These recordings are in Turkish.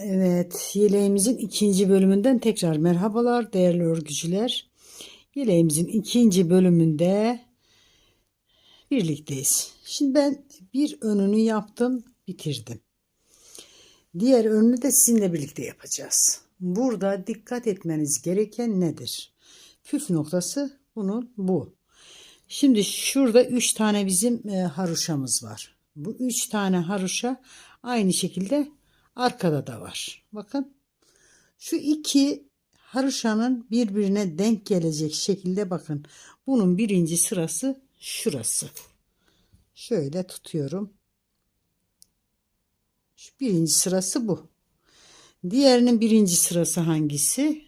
Evet, yeleğimizin ikinci bölümünden tekrar merhabalar değerli örgücüler. Yeleğimizin ikinci bölümünde birlikteyiz. Şimdi ben bir önünü yaptım, bitirdim. Diğer önünü de sizinle birlikte yapacağız. Burada dikkat etmeniz gereken nedir? Püf noktası bunun bu. Şimdi şurada üç tane bizim e, haroşamız var. Bu üç tane haroşa aynı şekilde arkada da var. Bakın şu iki haroşanın birbirine denk gelecek şekilde bakın. Bunun birinci sırası şurası. Şöyle tutuyorum. Şu birinci sırası bu. Diğerinin birinci sırası hangisi?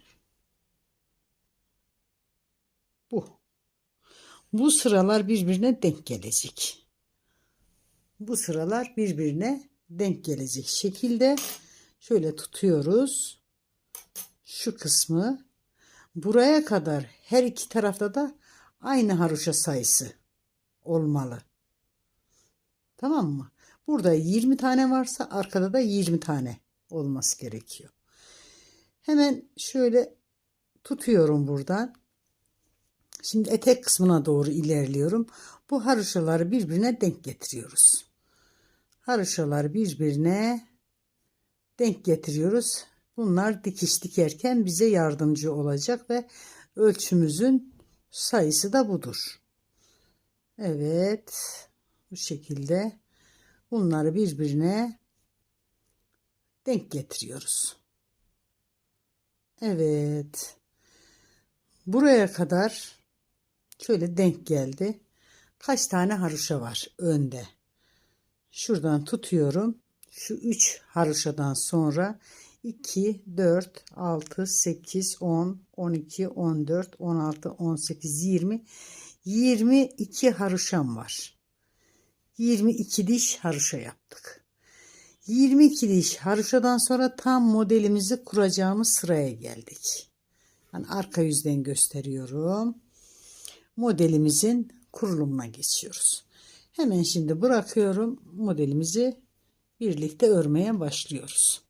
Bu. Bu sıralar birbirine denk gelecek. Bu sıralar birbirine denk gelecek şekilde şöyle tutuyoruz. Şu kısmı buraya kadar her iki tarafta da aynı haroşa sayısı olmalı. Tamam mı? Burada 20 tane varsa arkada da 20 tane olması gerekiyor. Hemen şöyle tutuyorum buradan. Şimdi etek kısmına doğru ilerliyorum. Bu haroşaları birbirine denk getiriyoruz. Haroşaları birbirine denk getiriyoruz. Bunlar dikiş dikerken bize yardımcı olacak ve ölçümüzün sayısı da budur. Evet. Bu şekilde bunları birbirine denk getiriyoruz. Evet. Buraya kadar şöyle denk geldi. Kaç tane haroşa var önde? Şuradan tutuyorum. Şu 3 haroşadan sonra 2, 4, 6, 8, 10, 12, 14, 16, 18, 20, 22 haroşam var. 22 diş haroşa yaptık. 22 diş haroşadan sonra tam modelimizi kuracağımız sıraya geldik. Yani arka yüzden gösteriyorum. Modelimizin kurulumuna geçiyoruz. Hemen şimdi bırakıyorum modelimizi birlikte örmeye başlıyoruz.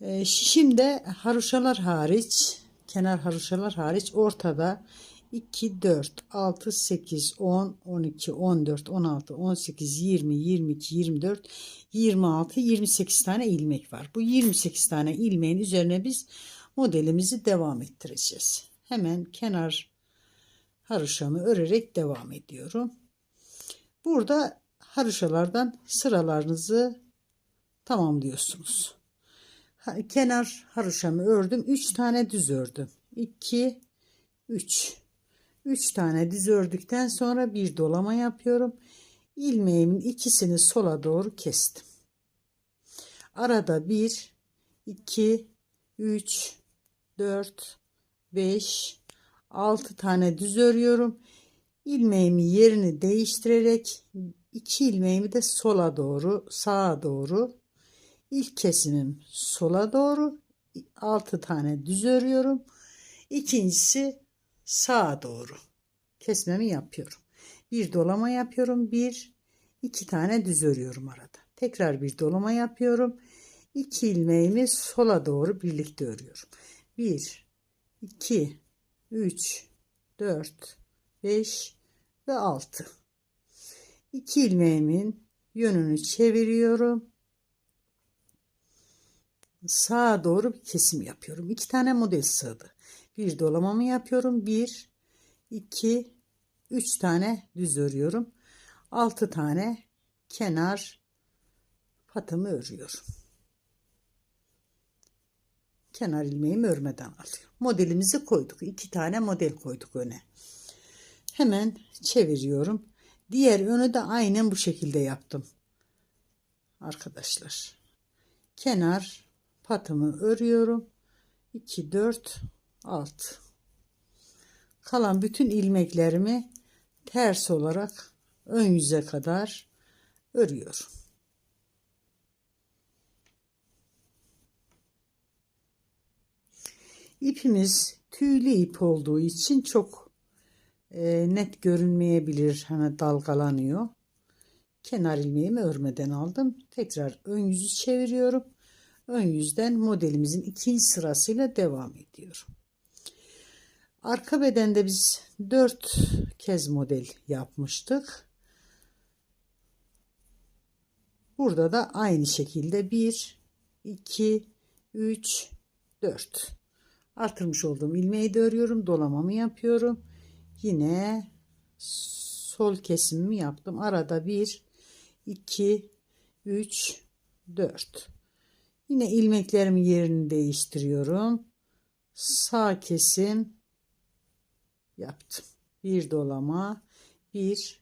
Ee, şişimde haroşalar hariç, kenar haroşalar hariç ortada 2, 4, 6, 8, 10, 12, 14, 16, 18, 20, 22, 24, 26, 28 tane ilmek var. Bu 28 tane ilmeğin üzerine biz modelimizi devam ettireceğiz. Hemen kenar haroşamı örerek devam ediyorum. Burada haroşalardan sıralarınızı tamamlıyorsunuz. Kenar haroşamı ördüm. 3 tane düz ördüm. 2 3 3 tane düz ördükten sonra bir dolama yapıyorum. İlmeğimin ikisini sola doğru kestim. Arada 1 2 3 4 5 6 tane düz örüyorum. İlmeğimi yerini değiştirerek iki ilmeğimi de sola doğru, sağa doğru. İlk kesimim sola doğru 6 tane düz örüyorum. İkincisi sağa doğru kesmemi yapıyorum. Bir dolama yapıyorum. Bir, iki tane düz örüyorum arada. Tekrar bir dolama yapıyorum. İki ilmeğimi sola doğru birlikte örüyorum. Bir, iki, üç, dört, 5 ve 6. 2 ilmeğimin yönünü çeviriyorum. Sağa doğru bir kesim yapıyorum. 2 tane model sığdı. Bir dolamamı yapıyorum. 1 2 3 tane düz örüyorum. 6 tane kenar patımı örüyorum. Kenar ilmeğimi örmeden alıyorum. Modelimizi koyduk. 2 tane model koyduk öne. Hemen çeviriyorum. Diğer önü de aynen bu şekilde yaptım. Arkadaşlar. Kenar patımı örüyorum. 2 4 6. Kalan bütün ilmeklerimi ters olarak ön yüze kadar örüyorum. İpimiz tüylü ip olduğu için çok e, net görünmeyebilir. Hani dalgalanıyor. Kenar ilmeğimi örmeden aldım. Tekrar ön yüzü çeviriyorum. ön yüzden modelimizin ikinci sırasıyla devam ediyorum. Arka bedende biz 4 kez model yapmıştık. Burada da aynı şekilde 1, 2, 3, 4. Artırmış olduğum ilmeği de örüyorum. Dolamamı yapıyorum. Yine sol kesimimi yaptım. Arada 1, 2, 3, 4. Yine ilmeklerimin yerini değiştiriyorum. Sağ kesim yaptım. Bir dolama. 1,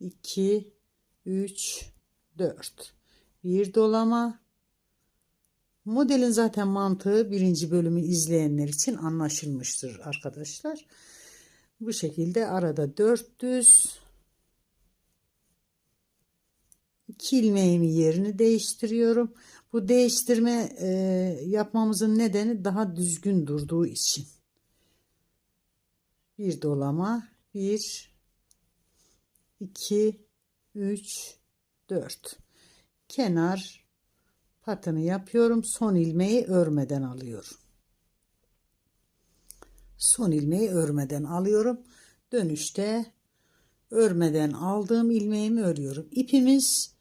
2, 3, 4. Bir dolama. Modelin zaten mantığı birinci bölümü izleyenler için anlaşılmıştır arkadaşlar. Bu şekilde arada 4 düz. 2 ilmeğimi yerini değiştiriyorum. Bu değiştirme e, yapmamızın nedeni daha düzgün durduğu için. Bir dolama. 1 2 3 4 kenar patını yapıyorum. Son ilmeği örmeden alıyorum. Son ilmeği örmeden alıyorum. Dönüşte örmeden aldığım ilmeğimi örüyorum. İpimiz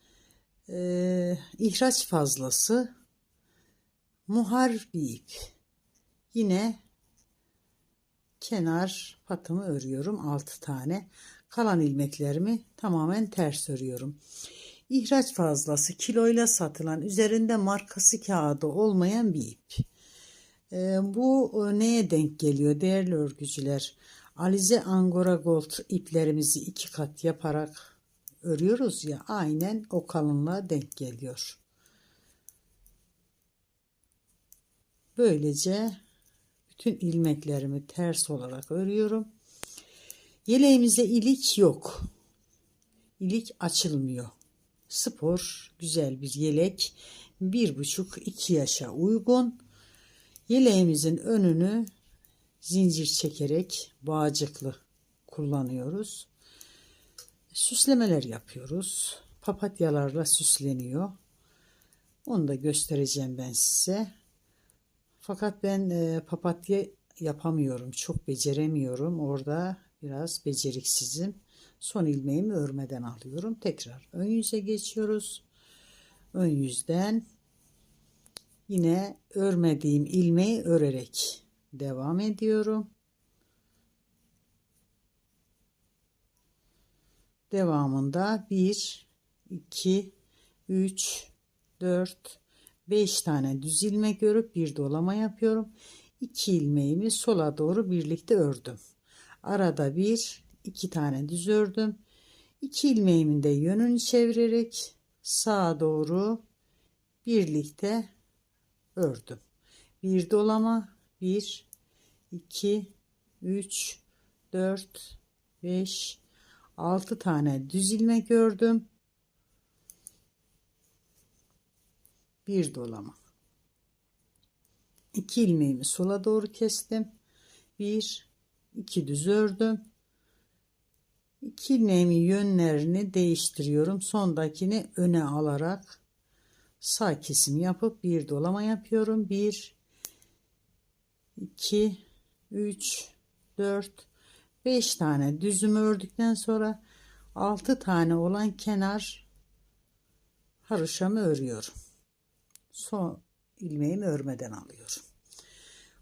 e, ihraç fazlası muhar bir ip. Yine kenar patımı örüyorum 6 tane. Kalan ilmeklerimi tamamen ters örüyorum. İhraç fazlası kiloyla satılan üzerinde markası kağıdı olmayan bir ip. E, bu e, neye denk geliyor değerli örgücüler? Alize Angora Gold iplerimizi iki kat yaparak örüyoruz ya aynen o kalınlığa denk geliyor. Böylece bütün ilmeklerimi ters olarak örüyorum. Yeleğimize ilik yok. İlik açılmıyor. Spor güzel bir yelek. Bir buçuk iki yaşa uygun. Yeleğimizin önünü zincir çekerek bağcıklı kullanıyoruz. Süslemeler yapıyoruz. Papatyalarla süsleniyor. Onu da göstereceğim ben size. Fakat ben e, papatya yapamıyorum. Çok beceremiyorum. Orada biraz beceriksizim. Son ilmeğimi örmeden alıyorum. Tekrar ön yüze geçiyoruz. Ön yüzden yine örmediğim ilmeği örerek devam ediyorum. Devamında 1 2 3 4 5 tane düz ilmek örüp bir dolama yapıyorum. 2 ilmeğimi sola doğru birlikte ördüm. Arada bir iki tane düz ördüm. 2 ilmeğimin de yönünü çevirerek sağa doğru birlikte ördüm. Bir dolama 1 2 3 4 5 6 tane düz ilmek ördüm. Bir dolama. 2 ilmeğimi sola doğru kestim. 1 2 düz ördüm. 2 ilmeğimin yönlerini değiştiriyorum. Sondakini öne alarak sağ kesim yapıp bir dolama yapıyorum. 1 2 3 4 5 tane düzümü ördükten sonra 6 tane olan kenar haroşamı örüyorum. Son ilmeğimi örmeden alıyorum.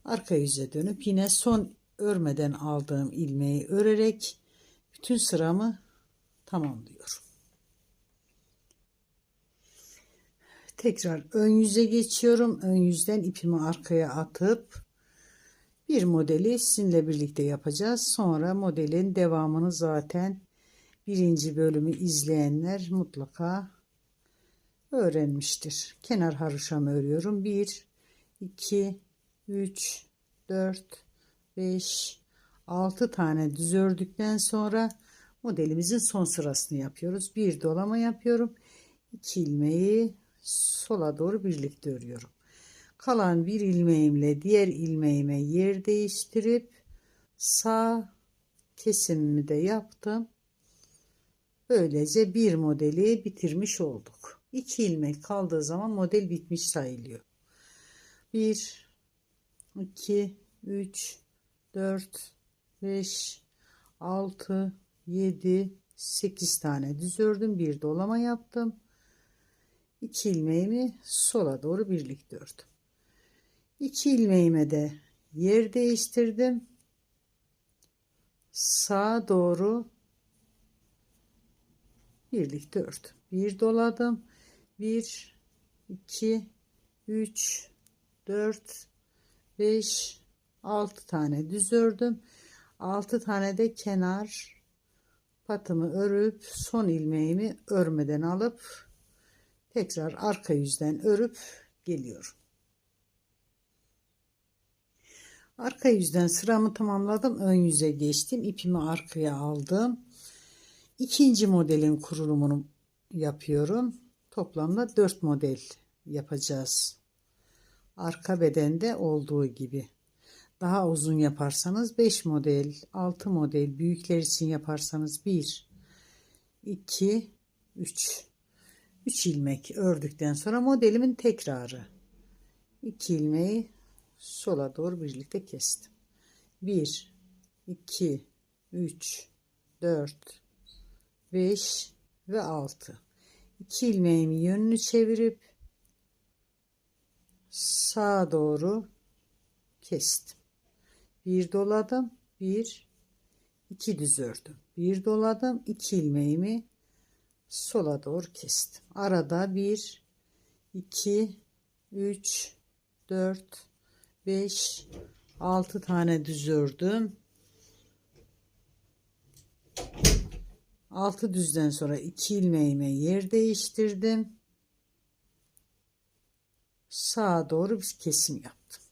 Arka yüze dönüp yine son örmeden aldığım ilmeği örerek bütün sıramı tamamlıyorum. Tekrar ön yüze geçiyorum. Ön yüzden ipimi arkaya atıp bir modeli sizinle birlikte yapacağız. Sonra modelin devamını zaten birinci bölümü izleyenler mutlaka öğrenmiştir. Kenar haroşamı örüyorum. 1, 2, 3, 4, 5, 6 tane düz ördükten sonra modelimizin son sırasını yapıyoruz. Bir dolama yapıyorum. 2 ilmeği sola doğru birlikte örüyorum. Kalan bir ilmeğimle diğer ilmeğime yer değiştirip sağ kesimimi de yaptım. Böylece bir modeli bitirmiş olduk. 2 ilmek kaldığı zaman model bitmiş sayılıyor. 1 2 3 4 5 6 7 8 tane düz ördüm. Bir dolama yaptım. 2 ilmeğimi sola doğru birlikte ördüm. 2 ilmeğime de yer değiştirdim. Sağa doğru birlikte ördüm. Bir doladım. 1 2 3 4 5 6 tane düz ördüm. 6 tane de kenar patımı örüp son ilmeğimi örmeden alıp tekrar arka yüzden örüp geliyorum. Arka yüzden sıramı tamamladım. Ön yüze geçtim. İpimi arkaya aldım. İkinci modelin kurulumunu yapıyorum. Toplamda 4 model yapacağız. Arka bedende olduğu gibi. Daha uzun yaparsanız 5 model, 6 model, büyükler için yaparsanız 1, 2, 3. 3 ilmek ördükten sonra modelimin tekrarı. 2 ilmeği sola doğru birlikte kestim. 1, 2, 3, 4, 5 ve 6. 2 ilmeğimi yönünü çevirip sağa doğru kestim. Bir doladım, bir, iki düz ördüm. Bir doladım, iki ilmeğimi sola doğru kestim. Arada bir, iki, üç, dört, beş, altı tane düz ördüm. Altı düzden sonra iki ilmeğime yer değiştirdim. Sağa doğru bir kesim yaptım.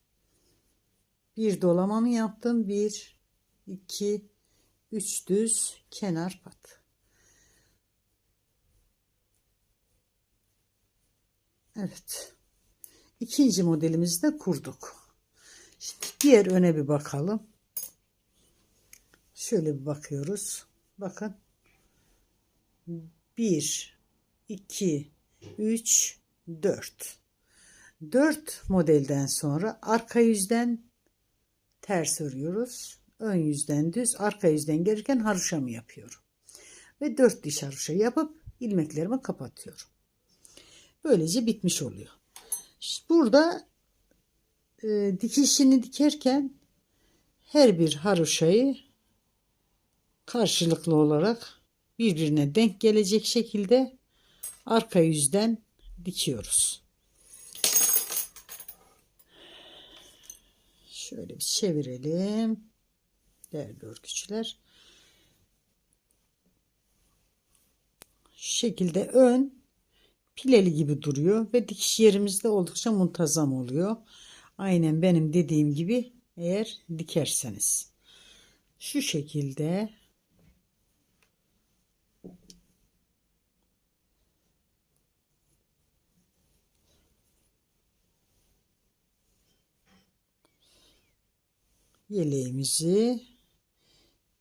Bir dolamamı yaptım. Bir, iki, üç düz kenar pat. Evet. İkinci modelimizi de kurduk. Şimdi diğer öne bir bakalım. Şöyle bir bakıyoruz. Bakın. 1 2 3 4 4 modelden sonra arka yüzden ters örüyoruz. Ön yüzden düz, arka yüzden gelirken haroşamı yapıyorum. Ve 4 diş haroşa yapıp ilmeklerimi kapatıyorum. Böylece bitmiş oluyor. İşte burada e, dikişini dikerken her bir haroşayı karşılıklı olarak birbirine denk gelecek şekilde arka yüzden dikiyoruz. Şöyle bir çevirelim. Değerli örgüçler. Şu şekilde ön pileli gibi duruyor ve dikiş yerimiz de oldukça muntazam oluyor. Aynen benim dediğim gibi eğer dikerseniz. Şu şekilde yeleğimizi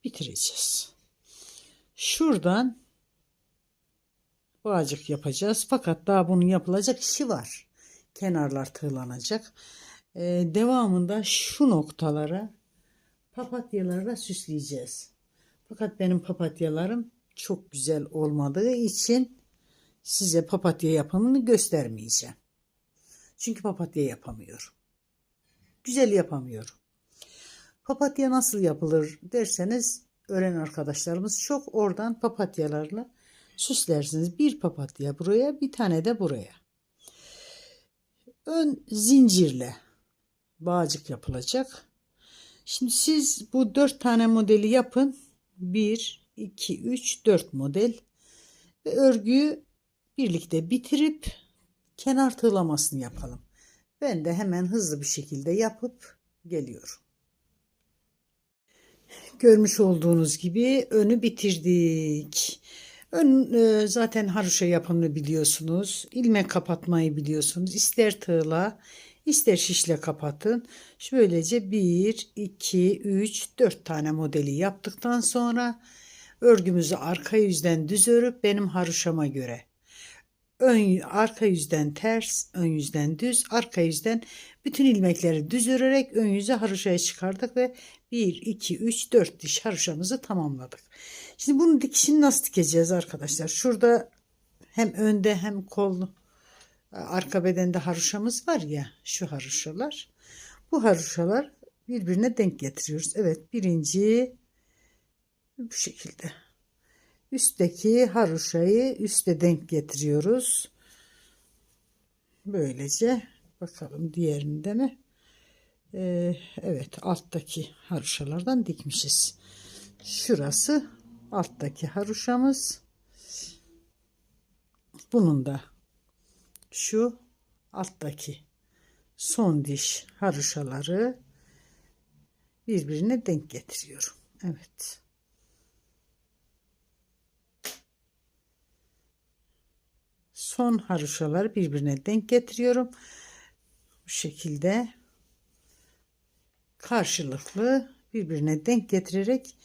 bitireceğiz. Şuradan bağcık yapacağız. Fakat daha bunun yapılacak işi var. Kenarlar tığlanacak. Ee, devamında şu noktalara papatyalarla süsleyeceğiz. Fakat benim papatyalarım çok güzel olmadığı için size papatya yapımını göstermeyeceğim. Çünkü papatya yapamıyorum. Güzel yapamıyorum. Papatya nasıl yapılır derseniz öğren arkadaşlarımız çok oradan papatyalarla süslersiniz. Bir papatya buraya bir tane de buraya. Ön zincirle bağcık yapılacak. Şimdi siz bu dört tane modeli yapın. 1, 2, 3, 4 model. Ve örgüyü birlikte bitirip kenar tığlamasını yapalım. Ben de hemen hızlı bir şekilde yapıp geliyorum. Görmüş olduğunuz gibi önü bitirdik. Ön e, zaten haroşa yapımını biliyorsunuz. İlmek kapatmayı biliyorsunuz. İster tığla ister şişle kapatın. Şöylece 1, 2, 3, 4 tane modeli yaptıktan sonra örgümüzü arka yüzden düz örüp benim haroşama göre ön arka yüzden ters, ön yüzden düz, arka yüzden bütün ilmekleri düz örerek ön yüze haroşaya çıkardık ve 1 2 3 4 diş haroşamızı tamamladık. Şimdi bunun dikişini nasıl dikeceğiz arkadaşlar? Şurada hem önde hem kol arka bedende haroşamız var ya şu haroşalar. Bu haroşalar birbirine denk getiriyoruz. Evet birinci bu şekilde. Üstteki haroşayı üste denk getiriyoruz. Böylece bakalım diğerinde mi? Ee, evet alttaki haroşalardan dikmişiz. Şurası alttaki haroşamız. Bunun da şu alttaki son diş haroşaları birbirine denk getiriyorum. Evet. Son haroşaları birbirine denk getiriyorum. Bu şekilde karşılıklı birbirine denk getirerek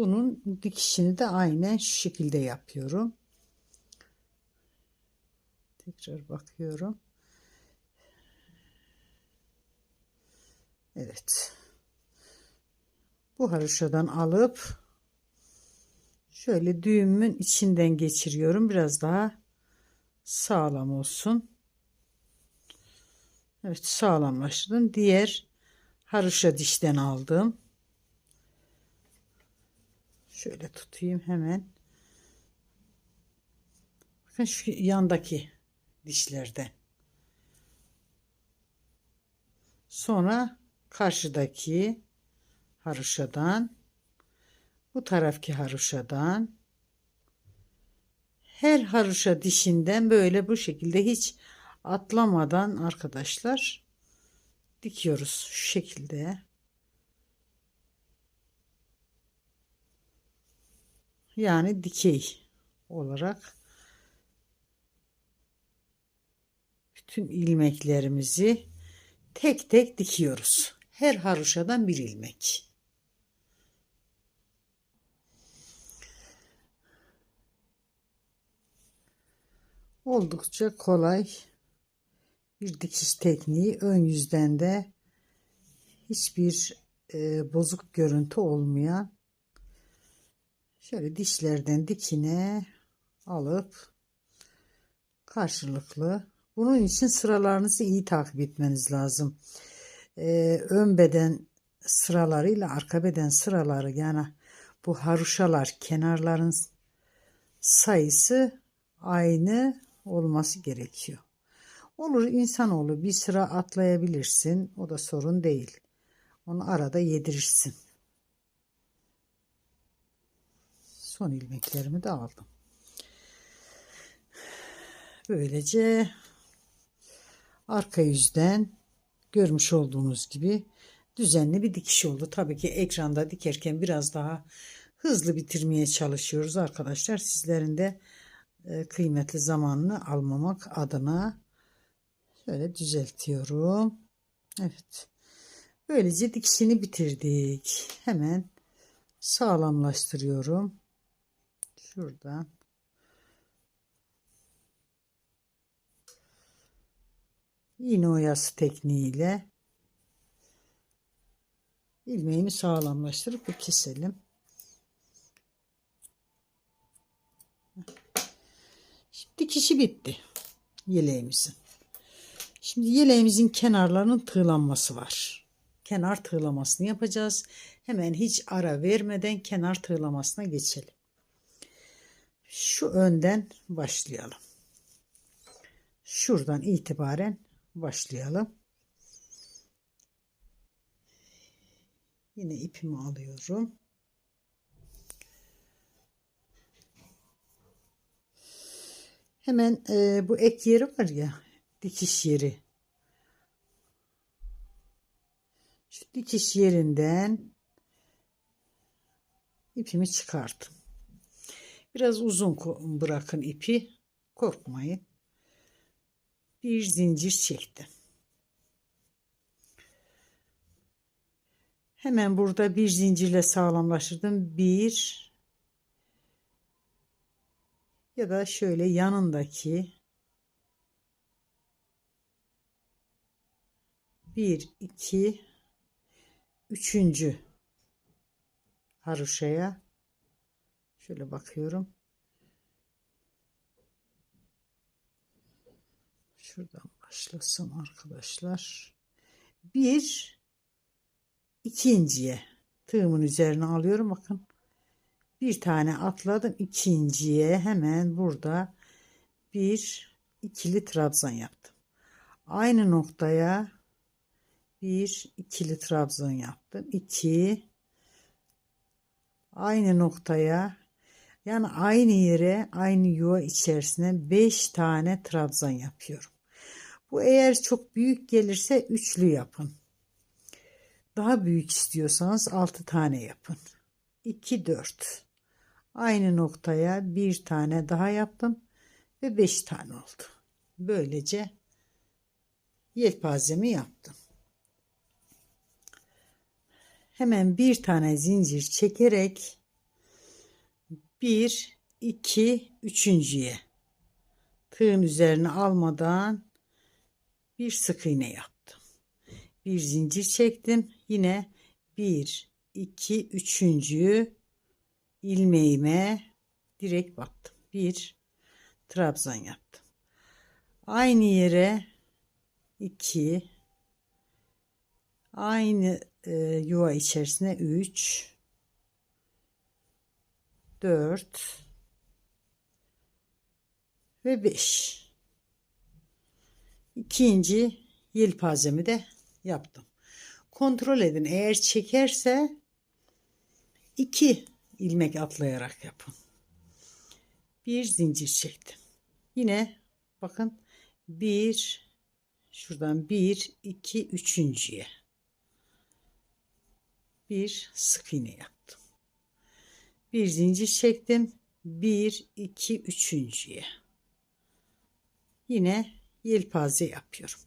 bunun dikişini de aynen şu şekilde yapıyorum. Tekrar bakıyorum. Evet. Bu haroşadan alıp şöyle düğümün içinden geçiriyorum. Biraz daha sağlam olsun. Evet sağlamlaştırdım. Diğer haroşa dişten aldım. Şöyle tutayım hemen. Bakın şu yandaki dişlerden. Sonra karşıdaki haroşadan bu taraftaki haroşadan her haroşa dişinden böyle bu şekilde hiç atlamadan arkadaşlar dikiyoruz şu şekilde. Yani dikey olarak bütün ilmeklerimizi tek tek dikiyoruz. Her haroşadan bir ilmek. Oldukça kolay bir dikiş tekniği. Ön yüzden de hiçbir e, bozuk görüntü olmayan şöyle dişlerden dikine alıp karşılıklı bunun için sıralarınızı iyi takip etmeniz lazım. Ee, ön beden sıralarıyla arka beden sıraları yani bu haruşalar kenarların sayısı aynı olması gerekiyor. Olur insanoğlu bir sıra atlayabilirsin o da sorun değil. Onu arada yedirirsin. Son ilmeklerimi de aldım. Böylece arka yüzden görmüş olduğunuz gibi düzenli bir dikiş oldu. Tabii ki ekranda dikerken biraz daha hızlı bitirmeye çalışıyoruz arkadaşlar. Sizlerin de e, kıymetli zamanını almamak adına şöyle düzeltiyorum. Evet. Böylece dikişini bitirdik. Hemen sağlamlaştırıyorum. Şuradan iğne oyası tekniğiyle ilmeğimi sağlamlaştırıp bir keselim. Şimdi dikişi bitti yeleğimizin. Şimdi yeleğimizin kenarlarının tığlanması var. Kenar tığlamasını yapacağız. Hemen hiç ara vermeden kenar tığlamasına geçelim. Şu önden başlayalım. Şuradan itibaren başlayalım. Yine ipimi alıyorum. Hemen e, bu ek yeri var ya dikiş yeri. Şu dikiş yerinden ipimi çıkarttım. Biraz uzun bırakın ipi. Korkmayın. Bir zincir çektim. Hemen burada bir zincirle sağlamlaştırdım. Bir ya da şöyle yanındaki bir iki üçüncü haroşaya şöyle bakıyorum. Şuradan başlasın arkadaşlar. Bir ikinciye tığımın üzerine alıyorum bakın. Bir tane atladım ikinciye hemen burada bir ikili trabzan yaptım. Aynı noktaya bir ikili trabzan yaptım. 2 aynı noktaya yani aynı yere aynı yuva içerisine 5 tane trabzan yapıyorum. Bu eğer çok büyük gelirse üçlü yapın. Daha büyük istiyorsanız 6 tane yapın. 2 4 aynı noktaya bir tane daha yaptım ve 5 tane oldu. Böylece yelpazemi yaptım. Hemen bir tane zincir çekerek bir, iki, üçüncüye tığın üzerine almadan bir sık iğne yaptım. Bir zincir çektim. Yine bir, iki, üçüncü ilmeğime direkt battım. Bir trabzan yaptım. Aynı yere 2 aynı e, yuva içerisine 3 4 ve 5 ikinci yelpazemi de yaptım. Kontrol edin. Eğer çekerse 2 ilmek atlayarak yapın. Bir zincir çektim. Yine bakın 1 Şuradan bir, iki, üçüncüye. Bir sık iğne yaptım. Bir zincir çektim. Bir, iki, üçüncüye. Yine yelpaze yapıyorum.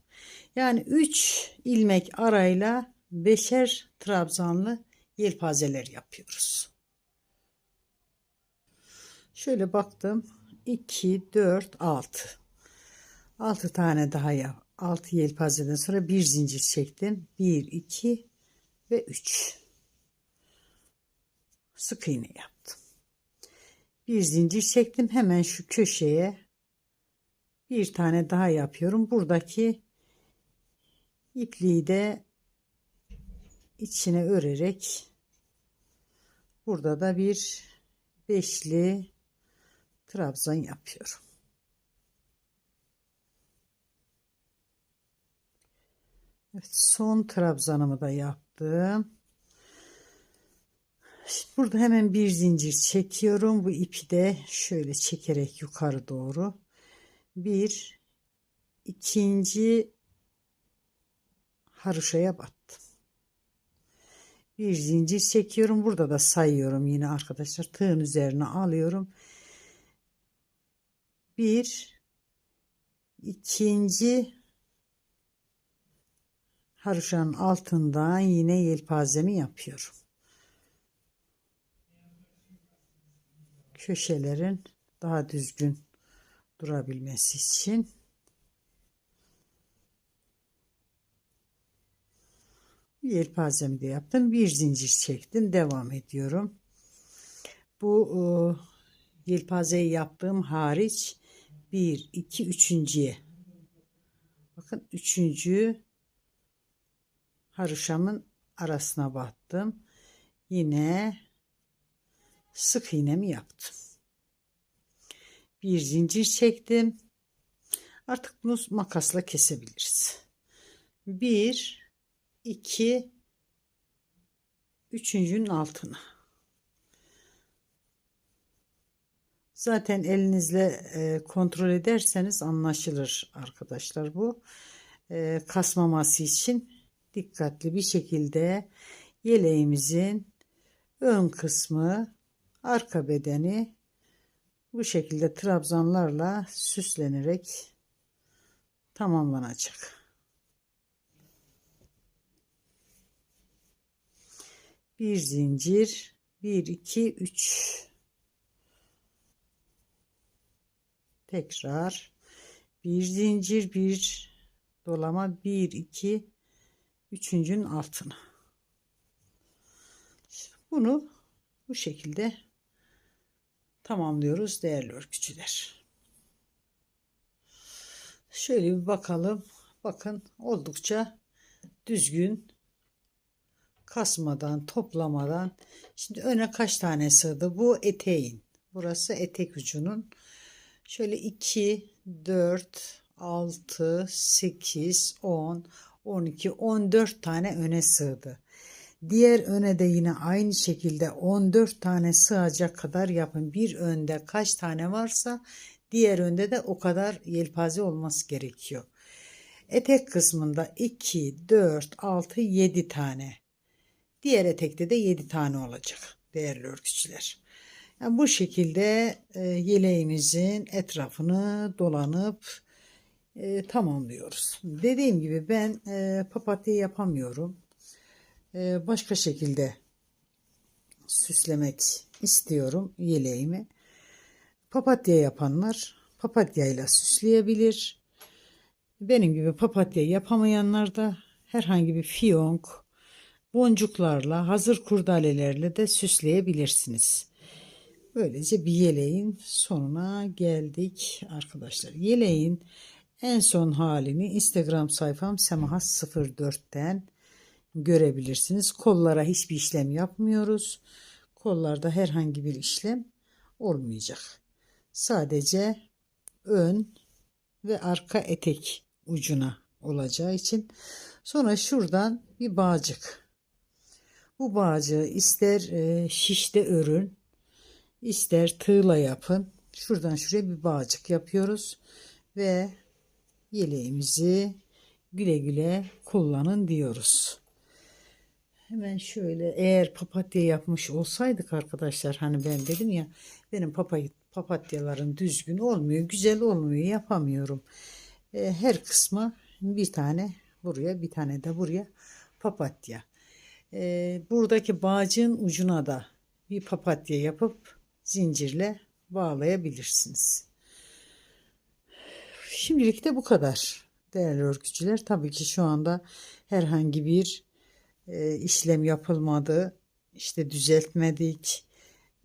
Yani üç ilmek arayla beşer trabzanlı yelpazeler yapıyoruz. Şöyle baktım. 2, 4, 6. 6 tane daha yap 6 yelpazeden sonra bir zincir çektim. 1, 2 ve 3. Sık iğne yaptım. Bir zincir çektim. Hemen şu köşeye bir tane daha yapıyorum. Buradaki ipliği de içine örerek burada da bir beşli trabzan yapıyorum. Evet, son trabzanımı da yaptım. Burada hemen bir zincir çekiyorum. Bu ipi de şöyle çekerek yukarı doğru. Bir, ikinci haroşaya battım. Bir zincir çekiyorum. Burada da sayıyorum yine arkadaşlar. Tığın üzerine alıyorum. Bir, ikinci haroşanın altından yine yelpazemi yapıyorum. Köşelerin daha düzgün durabilmesi için yelpazemi de yaptım. Bir zincir çektim. Devam ediyorum. Bu e, yelpazeyi yaptığım hariç 1, 2, üçüncüye. Bakın üçüncü haroşamın arasına battım. Yine sık iğnemi yaptım. Bir zincir çektim. Artık bunu makasla kesebiliriz. Bir, iki, üçüncünün altına. Zaten elinizle e, kontrol ederseniz anlaşılır arkadaşlar bu. E, kasmaması için dikkatli bir şekilde yeleğimizin ön kısmı, arka bedeni bu şekilde trabzanlarla süslenerek tamamlanacak. Bir zincir, bir iki üç. Tekrar bir zincir, bir dolama, bir iki üçüncünün altına. Bunu bu şekilde tamamlıyoruz değerli örgücüler. Şöyle bir bakalım. Bakın oldukça düzgün kasmadan, toplamadan. Şimdi öne kaç tane sığdı? Bu eteğin. Burası etek ucunun. Şöyle 2, 4, 6, 8, 10, 12, 14 tane öne sığdı. Diğer öne de yine aynı şekilde 14 tane sığacak kadar yapın. Bir önde kaç tane varsa diğer önde de o kadar yelpaze olması gerekiyor. Etek kısmında 2, 4, 6, 7 tane. Diğer etekte de 7 tane olacak değerli örgüçüler. Yani bu şekilde e, yeleğimizin etrafını dolanıp e, tamamlıyoruz. Dediğim gibi ben e, papatya yapamıyorum. E, başka şekilde süslemek istiyorum yeleğimi. Papatya yapanlar papatyayla süsleyebilir. Benim gibi papatya yapamayanlar da herhangi bir fiyonk, boncuklarla, hazır kurdalelerle de süsleyebilirsiniz. Böylece bir yeleğin sonuna geldik arkadaşlar. Yeleğin en son halini Instagram sayfam Semaha04'ten görebilirsiniz. Kollara hiçbir işlem yapmıyoruz. Kollarda herhangi bir işlem olmayacak. Sadece ön ve arka etek ucuna olacağı için sonra şuradan bir bağcık. Bu bağcığı ister e, şişte örün, ister tığla yapın. Şuradan şuraya bir bağcık yapıyoruz ve yeleğimizi güle güle kullanın diyoruz. Hemen şöyle eğer papatya yapmış olsaydık arkadaşlar hani ben dedim ya benim papay, papatyalarım düzgün olmuyor, güzel olmuyor, yapamıyorum. E, her kısmı bir tane buraya bir tane de buraya papatya. E, buradaki bağcığın ucuna da bir papatya yapıp zincirle bağlayabilirsiniz. Şimdilik de bu kadar değerli örgücüler. Tabii ki şu anda herhangi bir e, işlem yapılmadı. İşte düzeltmedik.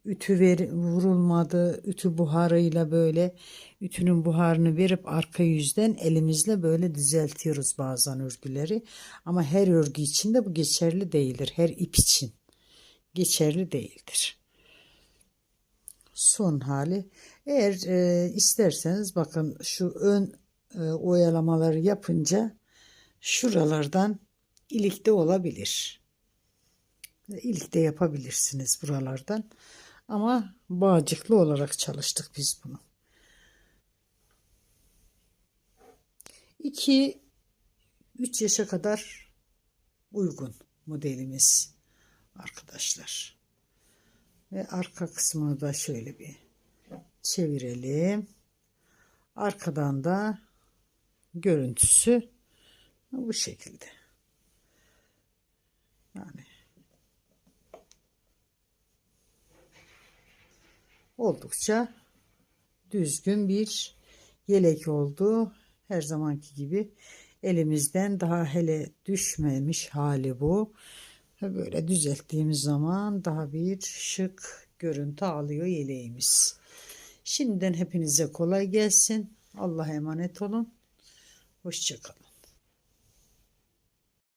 Ütü ver, vurulmadı. Ütü buharıyla böyle ütünün buharını verip arka yüzden elimizle böyle düzeltiyoruz bazen örgüleri. Ama her örgü için de bu geçerli değildir. Her ip için geçerli değildir. Son hali. Eğer e, isterseniz bakın şu ön e, oyalamaları yapınca şuralardan ilikte olabilir. İlikte yapabilirsiniz buralardan. Ama bağcıklı olarak çalıştık biz bunu. 2 3 yaşa kadar uygun modelimiz arkadaşlar. Ve arka kısmını da şöyle bir çevirelim. Arkadan da görüntüsü bu şekilde. Yani oldukça düzgün bir yelek oldu. Her zamanki gibi elimizden daha hele düşmemiş hali bu. Böyle düzelttiğimiz zaman daha bir şık görüntü alıyor yeleğimiz. Şimdiden hepinize kolay gelsin. Allah'a emanet olun. Hoşçakalın.